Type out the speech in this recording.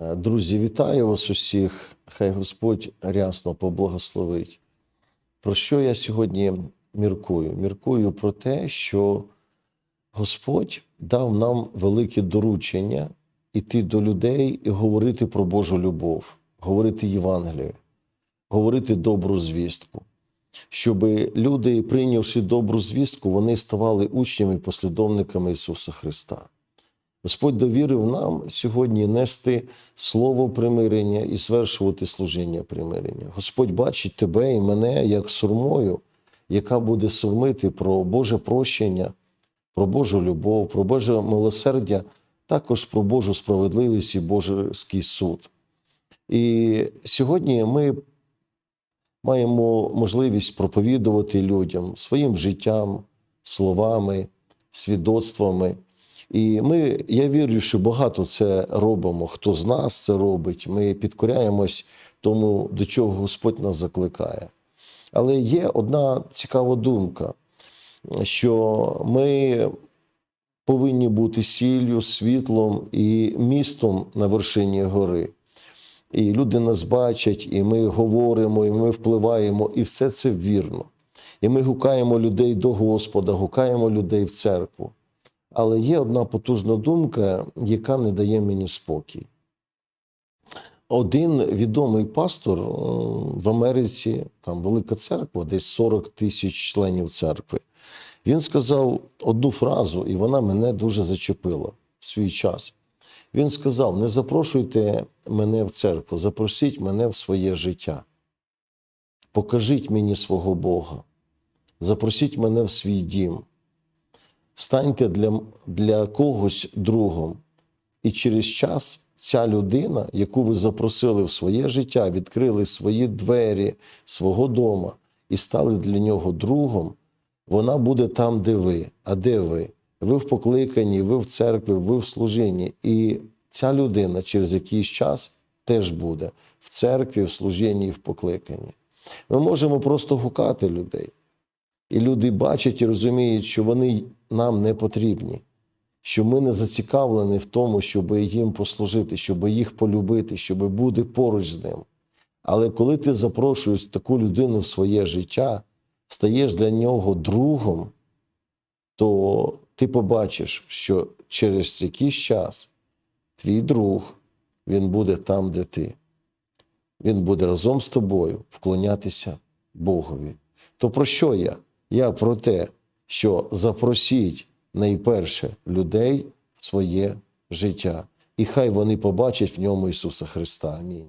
Е, Друзі, вітаю вас усіх. Хай Господь рясно поблагословить. Про що я сьогодні міркую? Міркую про те, що Господь дав нам велике доручення іти до людей і говорити про Божу любов, говорити Євангелію, говорити добру звістку. Щоб люди, прийнявши добру звістку, вони ставали учнями і послідовниками Ісуса Христа. Господь довірив нам сьогодні нести слово примирення і звершувати служіння примирення. Господь бачить тебе і мене як сурмою, яка буде сурмити про Боже прощення, про Божу любов, про Боже милосердя, також про Божу справедливість і Божий суд. І сьогодні ми маємо можливість проповідувати людям своїм життям, словами, свідоцтвами. І ми, я вірю, що багато це робимо. Хто з нас це робить, ми підкоряємось тому, до чого Господь нас закликає. Але є одна цікава думка, що ми повинні бути сіллю, світлом і містом на вершині гори. І люди нас бачать, і ми говоримо, і ми впливаємо, і все це вірно. І ми гукаємо людей до Господа, гукаємо людей в церкву. Але є одна потужна думка, яка не дає мені спокій. Один відомий пастор в Америці, там велика церква, десь 40 тисяч членів церкви. Він сказав одну фразу, і вона мене дуже зачепила в свій час. Він сказав: не запрошуйте мене в церкву, запросіть мене в своє життя. Покажіть мені свого Бога, запросіть мене в свій дім. Станьте для, для когось другом. І через час ця людина, яку ви запросили в своє життя, відкрили свої двері свого дома і стали для нього другом, вона буде там, де ви. А де ви? Ви в покликанні, ви в церкві, ви в служінні. І ця людина через якийсь час теж буде в церкві, в служінні і в покликанні. Ми можемо просто гукати людей. І люди бачать і розуміють, що вони нам не потрібні, що ми не зацікавлені в тому, щоб їм послужити, щоб їх полюбити, щоб бути поруч з ним. Але коли ти запрошуєш таку людину в своє життя, стаєш для нього другом, то ти побачиш, що через якийсь час твій друг, він буде там, де ти. Він буде разом з тобою вклонятися Богові. То про що я? Я про те, що запросіть найперше людей в своє життя, і хай вони побачать в ньому Ісуса Христа. Амінь.